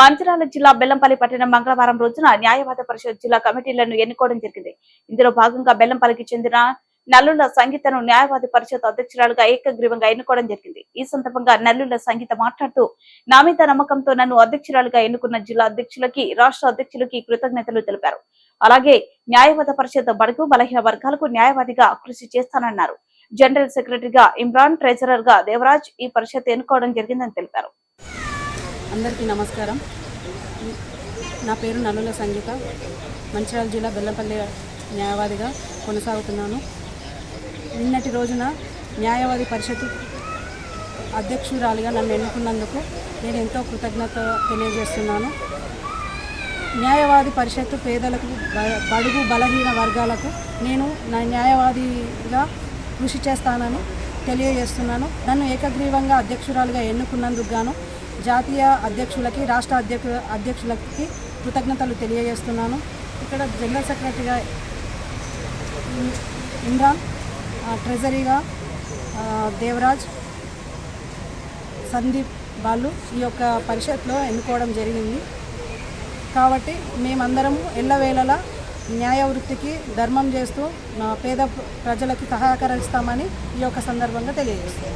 మంచిర్యాల జిల్లా బెల్లంపల్లి పట్టణం మంగళవారం రోజున న్యాయవాద పరిషత్ జిల్లా కమిటీలను ఎన్నుకోవడం జరిగింది. ఇందులో భాగంగా బెల్లంపల్లికి చెందిన నల్లుల సంగీతను న్యాయవాది పరిషత్ అధ్యక్షురాలుగా ఏకగ్రీవంగా ఎన్నుకోవడం జరిగింది. ఈ సందర్భంగా నల్లుల సంగీత మాట్లాడుతూ నా మీద నమ్మకంతో నన్ను అధ్యక్షురాలుగా ఎన్నుకున్న జిల్లా అధ్యక్షులకి రాష్ట్ర అధ్యక్షులకి కృతజ్ఞతలు తెలిపారు. అలాగే న్యాయవాద పరిషత్ బడుగు బలహీన వర్గాలకు న్యాయవాదిగా కృషి చేస్తానన్నారు. జనరల్ సెక్రటరీగా ఇమ్రాన్ ట్రెజరర్గా దేవరాజ్ ఈ పరిషత్ ఎన్నుకోవడం జరిగిందని తెలిపారు. అందరికీ నమస్కారం. నా పేరు నల్లుల సంగీత. మంచిర్యాల జిల్లా బెల్లంపల్లి న్యాయవాదిగా కొనసాగుతున్నాను. నిన్నటి రోజున న్యాయవాది పరిషత్ అధ్యక్షురాలిగా నన్ను ఎన్నుకున్నందుకు నేను ఎంతో కృతజ్ఞత తెలియజేస్తున్నాను. న్యాయవాది పరిషత్తు పేదలకు బ- బడుగు బలహీన వర్గాలకు నేను నా న్యాయవాదిగా కృషి చేస్తానని తెలియజేస్తున్నాను. నన్ను ఏకగ్రీవంగా అధ్యక్షురాలుగా ఎన్నుకున్నందుకు గాను జాతీయ అధ్యక్షులకి రాష్ట్ర అధ్యక్ష అధ్యక్షులకి కృతజ్ఞతలు తెలియజేస్తున్నాను. ఇక్కడ జనరల్ సెక్రటరీగా ఇమ్రాన్ ట్రెజరీగా దేవరాజ్ సందీప్ వాళ్ళు ఈ యొక్క పరిషత్లో ఎన్నుకోవడం జరిగింది. కాబట్టి మేమందరము ఎల్లవేళలా న్యాయ వృత్తికి ధర్మం చేస్తూ పేద ప్రజలకి సహకరిస్తామని ఈ యొక్క సందర్భంగా తెలియజేస్తాం